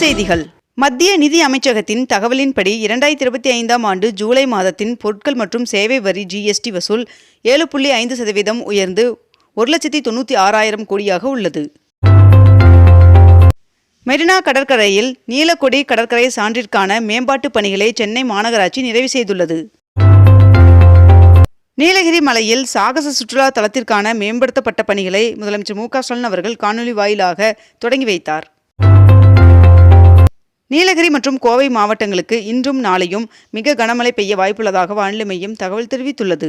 செய்திகள். மத்திய நிதி அமைச்சகத்தின் தகவலின்படி இரண்டாயிரத்தி இருபத்தி ஐந்தாம் ஆண்டு ஜூலை மாதத்தின் பொருட்கள் மற்றும் சேவை வரி ஜிஎஸ்டி வசூல் ஏழு புள்ளி ஐந்து சதவீதம் உயர்ந்து ஒரு லட்சத்தி தொண்ணூற்றி ஆறாயிரம் கோடியாக உள்ளது. மெரினா கடற்கரையில் நீலக்கொடி கடற்கரை சான்றிற்கான மேம்பாட்டு பணிகளை சென்னை மாநகராட்சி நிறைவு செய்துள்ளது. நீலகிரி மலையில் சாகச சுற்றுலா தலத்திற்கான மேம்படுத்தப்பட்ட பணிகளை முதலமைச்சர் மு க ஸ்டாலின் அவர்கள் காணொலி வாயிலாக தொடங்கி வைத்தார். நீலகிரி மற்றும் கோவை மாவட்டங்களுக்கு இன்றும் நாளையும் மிக கனமழை பெய்ய வாய்ப்புள்ளதாக வானிலை மையம் தகவல் தெரிவித்துள்ளது.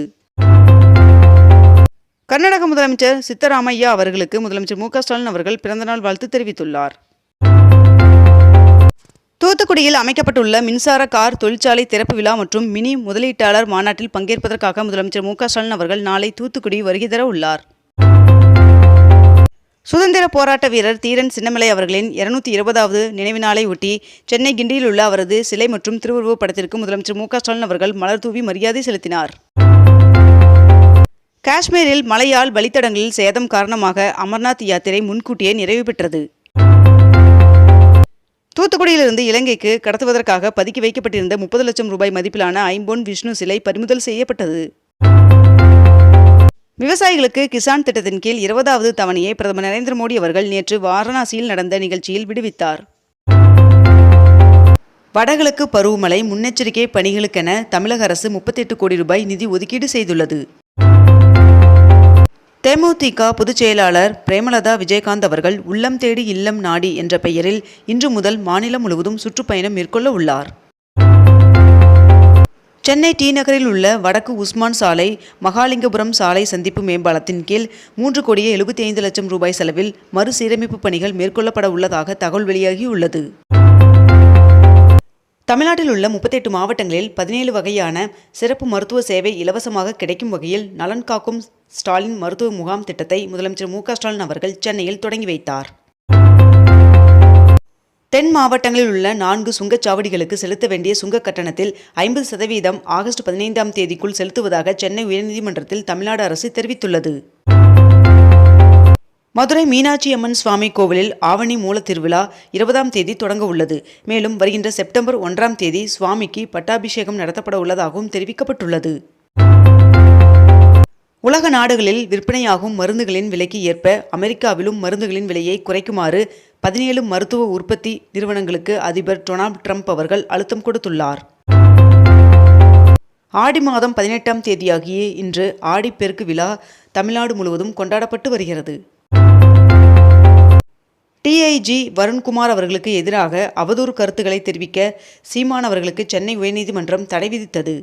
கர்நாடக முதலமைச்சர் சித்தராமையா அவர்களுக்கு முதலமைச்சர் மு க ஸ்டாலின் அவர்கள் பிறந்தநாள் வாழ்த்து தெரிவித்துள்ளார். தூத்துக்குடியில் அமைக்கப்பட்டுள்ள மின்சார கார் தொழிற்சாலை திறப்பு விழா மற்றும் மினி முதலீட்டாளர் மாநாட்டில் பங்கேற்பதற்காக முதலமைச்சர் மு க ஸ்டாலின் அவர்கள் நாளை தூத்துக்குடி வருகை தர உள்ளார். சுதந்திர போராட்ட வீரர் தீரன் சின்னமலை அவர்களின் இருநூத்தி இருபதாவது நினைவு நாளை ஒட்டி சென்னை கிண்டியில் உள்ள அவரது சிலை மற்றும் திருவுருவப் படத்திற்கு முதலமைச்சர் மு ஸ்டாலின் அவர்கள் மலர் தூவி மரியாதை செலுத்தினார். காஷ்மீரில் மழையால் வழித்தடங்களில் சேதம் காரணமாக அமர்நாத் யாத்திரை முன்கூட்டியே நிறைவு பெற்றது. தூத்துக்குடியிலிருந்து இலங்கைக்கு கடத்துவதற்காக பதுக்கி வைக்கப்பட்டிருந்த முப்பது லட்சம் ரூபாய் மதிப்பிலான ஐம்பொன் விஷ்ணு சிலை பறிமுதல் செய்யப்பட்டது. விவசாயிகளுக்கு கிசான் திட்டத்தின் கீழ் இருபதாவது தவணையை பிரதமர் நரேந்திர மோடி அவர்கள் நேற்று வாரணாசியில் நடந்த நிகழ்ச்சியில் விடுவித்தார். வடகிழக்கு பருவமழை முன்னெச்சரிக்கை பணிகளுக்கென தமிழக அரசு முப்பத்தெட்டு கோடி ரூபாய் நிதி ஒதுக்கீடு செய்துள்ளது. தேமுதிக பொதுச் செயலாளர் பிரேமலதா விஜயகாந்த் அவர்கள் உள்ளம் தேடி இல்லம் நாடி என்ற பெயரில் இன்று முதல் மாநிலம் முழுவதும் சுற்றுப்பயணம் மேற்கொள்ள உள்ளார். சென்னை டி நகரில் உள்ள வடக்கு உஸ்மான் சாலை மகாலிங்கபுரம் சாலை சந்திப்பு மேம்பாலத்தின் கீழ் மூன்று கோடியே எழுபத்தி ஐந்து லட்சம் ரூபாய் செலவில் மறுசீரமைப்பு பணிகள் மேற்கொள்ளப்பட உள்ளதாக தகவல் வெளியாகியுள்ளது தமிழ்நாட்டில் உள்ள முப்பத்தெட்டு மாவட்டங்களில் பதினேழு வகையான சிறப்பு மருத்துவ சேவை இலவசமாக கிடைக்கும் வகையில் நலன் காக்கும் ஸ்டாலின் மருத்துவ முகாம் திட்டத்தை முதலமைச்சர் மு க ஸ்டாலின் அவர்கள் சென்னையில் தொடங்கி வைத்தார். தென் மாவட்டங்களில் உள்ள நான்கு சுங்கச்சாவடிகளுக்கு செலுத்த வேண்டிய சுங்க கட்டணத்தில் ஐம்பது சதவீதம் ஆகஸ்ட் பதினைந்தாம் தேதிக்குள் செலுத்துவதாக சென்னை உயர்நீதிமன்றத்தில் தமிழ்நாடு அரசு தெரிவித்துள்ளது. மதுரை மீனாட்சி அம்மன் சுவாமி கோவிலில் ஆவணி மூலத்திருவிழா இருபதாம் தேதி தொடங்க உள்ளது. மேலும் வருகின்ற செப்டம்பர் ஒன்றாம் தேதி சுவாமிக்கு பட்டாபிஷேகம் நடத்தப்பட உள்ளதாகவும் தெரிவிக்கப்பட்டுள்ளது. உலக நாடுகளில் விற்பனையாகும் மருந்துகளின் விலைக்கு ஏற்ப அமெரிக்காவிலும் மருந்துகளின் விலையை குறைக்குமாறு பதினேழு மருத்துவ உற்பத்தி நிறுவனங்களுக்கு அதிபர் டொனால்ட் ட்ரம்ப் அவர்கள் அழுத்தம் கொடுத்துள்ளார். ஆடி மாதம் பதினெட்டாம் தேதியாகிய இன்று ஆடிப்பெருக்கு விழா தமிழ்நாடு முழுவதும் கொண்டாடப்பட்டு வருகிறது. டிஐஜி வருண்குமார் அவர்களுக்கு எதிராக அவதூறு கருத்துக்களை தெரிவிக்க சீமான் அவர்களுக்கு சென்னை உயர்நீதிமன்றம் தடை விதித்தது.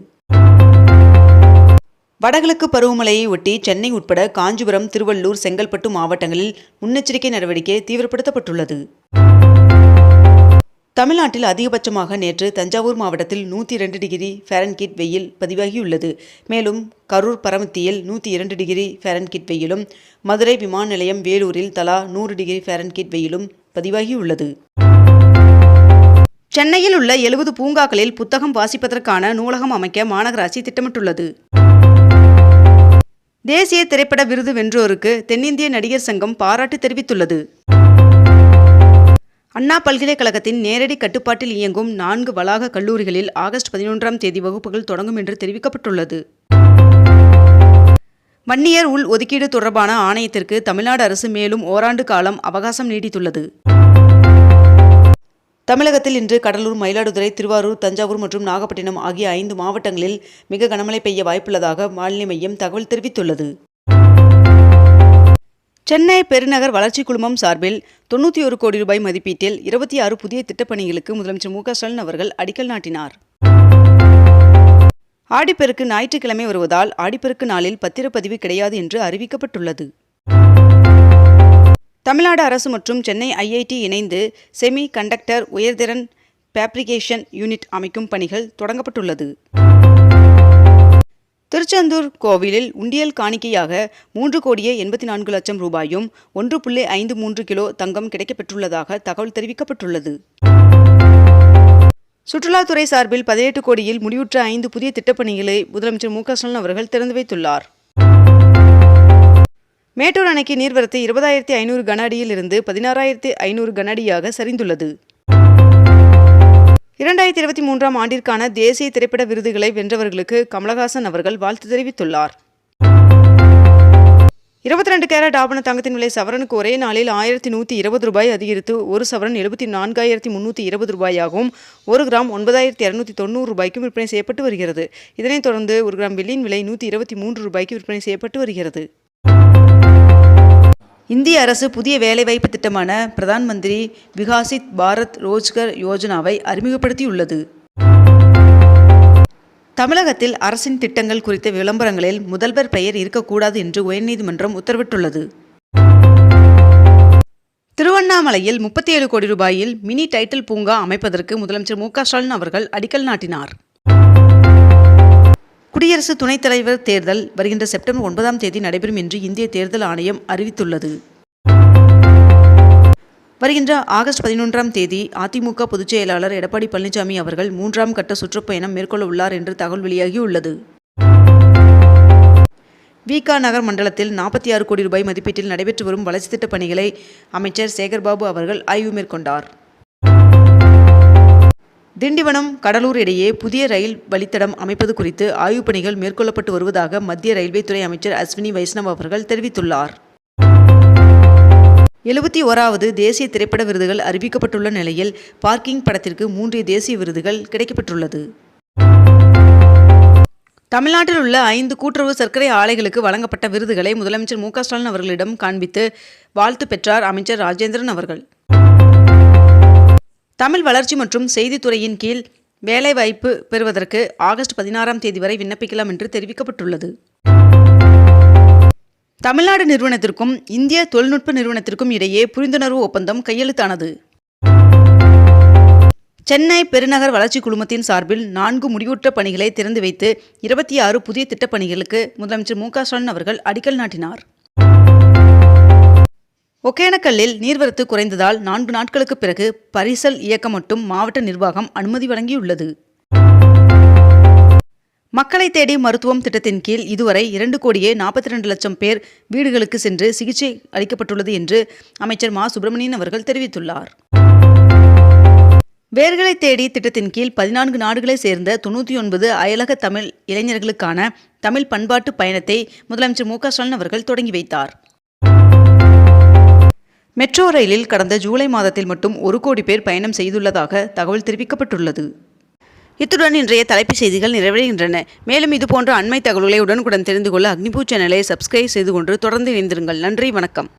வடகிழக்கு பருவமழையை ஒட்டி சென்னை உட்பட காஞ்சிபுரம் திருவள்ளூர் செங்கல்பட்டு மாவட்டங்களில் முன்னெச்சரிக்கை நடவடிக்கை தீவிரப்படுத்தப்பட்டுள்ளது. தமிழ்நாட்டில் அதிகபட்சமாக நேற்று தஞ்சாவூர் மாவட்டத்தில் நூற்றி இரண்டு டிகிரி ஃபேரன்கிட் வெயில் பதிவாகியுள்ளது. மேலும் கரூர் பரமத்தியில் நூற்றி இரண்டு டிகிரி ஃபேரன்கிட் வெயிலும் மதுரை விமான நிலையம் வேலூரில் தலா நூறு டிகிரி ஃபேரன்கிட் வெயிலும் பதிவாகியுள்ளது. சென்னையில் உள்ள எழுபது பூங்காக்களில் புத்தகம் வாசிப்பதற்கான நூலகம் அமைக்க மாநகராட்சி திட்டமிட்டுள்ளது. தேசிய திரைப்பட விருது வென்றோருக்கு தென்னிந்திய நடிகர் சங்கம் பாராட்டு தெரிவித்துள்ளது. அண்ணா பல்கலைக்கழகத்தின் நேரடி கட்டுப்பாட்டில் இயங்கும் நான்கு வளாக கல்லூரிகளில் ஆகஸ்ட் பதினொன்றாம் தேதி வகுப்புகள் தொடங்கும் என்று தெரிவிக்கப்பட்டுள்ளது. வன்னியர் உள் ஒதுக்கீடு தொடர்பான ஆணையத்திற்கு தமிழ்நாடு அரசு மேலும் ஓராண்டு காலம் அவகாசம் நீடித்துள்ளது தமிழகத்தில் இன்று கடலூர் மயிலாடுதுறை திருவாரூர் தஞ்சாவூர் மற்றும் நாகப்பட்டினம் ஆகிய ஐந்து மாவட்டங்களில் மிக கனமழை பெய்ய வாய்ப்புள்ளதாக வானிலை மையம் தகவல் தெரிவித்துள்ளது. சென்னை பெருநகர் வளர்ச்சி குழுமம் சார்பில் தொண்ணூற்றி ஒரு கோடி ரூபாய் மதிப்பீட்டில் இருபத்தி ஆறு புதிய திட்டப்பணிகளுக்கு முதலமைச்சர் மு க ஸ்டாலின் அவர்கள் அடிக்கல் நாட்டினார். ஆடிப்பெருக்கு ஞாயிற்றுக்கிழமை வருவதால் ஆடிப்பெருக்கு நாளில் பத்திரப்பதிவு கிடையாது என்று அறிவிக்கப்பட்டுள்ளது. தமிழ்நாடு அரசு மற்றும் சென்னை ஐஐடி இணைந்து செமி கண்டக்டர் உயர்திறன் ஃபேப்ரிகேஷன் யூனிட் அமைக்கும் பணிகள் தொடங்கப்பட்டுள்ளது. திருச்செந்தூர் கோவிலில் உண்டியல் காணிக்கையாக மூன்று கோடியே எண்பத்தி நான்கு லட்சம் ரூபாயும் ஒன்று புள்ளி ஐந்து மூன்று கிலோ தங்கம் கிடைக்கப்பெற்றுள்ளதாக தகவல் தெரிவிக்கப்பட்டுள்ளது. சுற்றுலாத்துறை சார்பில் பதினெட்டு கோடியில் முடிவுற்ற ஐந்து புதிய திட்டப்பணிகளை முதலமைச்சர் மு க ஸ்டாலின் அவர்கள் திறந்து வைத்துள்ளார். மேட்டூர் அணைக்கு நீர்வரத்து இருபதாயிரத்தி ஐநூறு கன அடியில் இருந்து பதினாறாயிரத்தி ஐநூறு கன அடியாக சரிந்துள்ளது. இரண்டாயிரத்தி இருபத்தி மூன்றாம் ஆண்டிற்கான தேசிய திரைப்பட விருதுகளை வென்றவர்களுக்கு கமலஹாசன் அவர்கள் வாழ்த்து தெரிவித்துள்ளார். இருபத்தி ரெண்டு கேரட் ஆபண தங்கத்தின் விலை சவரனுக்கு ஒரே நாளில் ஆயிரத்தி நூற்றி இருபது ரூபாய் அதிகரித்து ஒரு சவரன் எழுபத்தி நான்காயிரத்தி முந்நூற்றி இருபது ரூபாயாகவும் ஒரு கிராம் ஒன்பதாயிரத்தி இரநூத்தி தொண்ணூறு ரூபாய்க்கும் விற்பனை செய்யப்பட்டு வருகிறது. இதனைத் தொடர்ந்து ஒரு கிராம் வெள்ளியின் விலை நூற்றி இருபத்தி மூன்று ரூபாய்க்கு விற்பனை செய்யப்பட்டு வருகிறது. இந்திய அரசு புதிய வேலைவாய்ப்பு திட்டமான பிரதான் மந்திரி விகாசித் பாரத் ரோஜ்கர் யோஜனாவை அறிமுகப்படுத்தியுள்ளது. தமிழகத்தில் அரசின் திட்டங்கள் குறித்த விளம்பரங்களில் முதல்வர் பெயர் இருக்கக்கூடாது என்று உயர்நீதிமன்றம் உத்தரவிட்டுள்ளது. திருவண்ணாமலையில் முப்பத்தி ஏழு கோடி ரூபாயில் மினி டைட்டில் பூங்கா அமைப்பதற்கு முதலமைச்சர் மு க ஸ்டாலின் அவர்கள் அடிக்கல் நாட்டினார். குடியரசு துணைத் தலைவர் தேர்தல் வருகின்ற செப்டம்பர் ஒன்பதாம் தேதி நடைபெறும் என்று இந்திய தேர்தல் ஆணையம் அறிவித்துள்ளது. வருகின்ற ஆகஸ்ட் பதினொன்றாம் தேதி அதிமுக பொதுச் செயலாளர் எடப்பாடி பழனிசாமி அவர்கள் மூன்றாம் கட்ட சுற்றுப்பயணம் மேற்கொள்ள உள்ளார் என்று தகவல் வெளியாகியுள்ளது. விகா நகர் மண்டலத்தில் நாற்பத்தி ஆறு கோடி ரூபாய் மதிப்பீட்டில் நடைபெற்று வரும் வளர்ச்சி திட்டப் பணிகளை அமைச்சர் சேகர்பாபு அவர்கள் ஆய்வு மேற்கொண்டார். திண்டிவனம் கடலூர் இடையே புதிய ரயில் வழித்தடம் அமைப்பது குறித்து ஆய்வுப் பணிகள் மேற்கொள்ளப்பட்டு வருவதாக மத்திய ரயில்வே துறை அமைச்சர் அஸ்வினி வைஷ்ணவ் அவர்கள் தெரிவித்துள்ளார். எழுபத்தி ஓராவது தேசிய திரைப்பட விருதுகள் அறிவிக்கப்பட்டுள்ள நிலையில் பார்க்கிங் படத்திற்கு மூன்று தேசிய விருதுகள் கிடைக்கப்பெற்றுள்ளது தமிழ்நாட்டில் உள்ள ஐந்து கூட்டுறவு சர்க்கரை ஆலைகளுக்கு வழங்கப்பட்ட விருதுகளை முதலமைச்சர் மு க ஸ்டாலின் அவர்களிடம் காண்பித்து வாழ்த்து பெற்றார் அமைச்சர் ராஜேந்திரன் அவர்கள். தமிழ் வளர்ச்சி மற்றும் செய்தித்துறையின் கீழ் வேலைவாய்ப்பு பெறுவதற்கு ஆகஸ்ட் பதினாறாம் தேதி வரை விண்ணப்பிக்கலாம் என்று தெரிவிக்கப்பட்டுள்ளது. தமிழ்நாடு நிறுவனத்திற்கும் இந்திய தொழில்நுட்ப நிறுவனத்திற்கும் இடையே புரிந்துணர்வு ஒப்பந்தம் கையெழுத்தானது. சென்னை பெருநகர் வளர்ச்சி குழுமத்தின் சார்பில் நான்கு முடிவுற்ற பணிகளை திறந்து வைத்து இருபத்தி ஆறு புதிய திட்டப்பணிகளுக்கு முதலமைச்சர் மு க ஸ்டாலின் அவர்கள் அடிக்கல் நாட்டினார். ஒகேனக்கல்லில் நீர்வரத்து குறைந்ததால் நான்கு நாட்களுக்கு பிறகு பரிசல் இயக்கம் மட்டும் மாவட்ட நிர்வாகம் அனுமதி வழங்கியுள்ளது. மக்களை தேடி மருத்துவம் திட்டத்தின் கீழ் இதுவரை இரண்டு கோடியே நாற்பத்தி ரெண்டு லட்சம் பேர் வீடுகளுக்கு சென்று சிகிச்சை அளிக்கப்பட்டுள்ளது என்று அமைச்சர் மா. சுப்பிரமணியன் அவர்கள் தெரிவித்துள்ளார். வேர்களை தேடி திட்டத்தின் கீழ் பதினான்கு நாடுகளை சேர்ந்த தொண்ணூற்றி ஒன்பது அயலக தமிழ் இளைஞர்களுக்கான தமிழ் பண்பாட்டு பயணத்தை முதலமைச்சர் மு. க. ஸ்டாலின் அவர்கள் தொடங்கி வைத்தார். மெட்ரோ ரயிலில் கடந்த ஜூலை மாதத்தில் மட்டும் ஒரு கோடி பேர் பயணம் செய்துள்ளதாக தகவல் தெரிவிக்கப்பட்டுள்ளது. இத்துடன் இன்றைய தலைப்புச் செய்திகள் நிறைவடைகின்றன. மேலும் இதுபோன்ற அண்மை தகவல்களை உடனுக்குடன் தெரிந்து கொள்ள அக்னிபூ சேனலை சப்ஸ்கிரைப் செய்து கொண்டு தொடர்ந்து இணைந்திருங்கள். நன்றி வணக்கம்.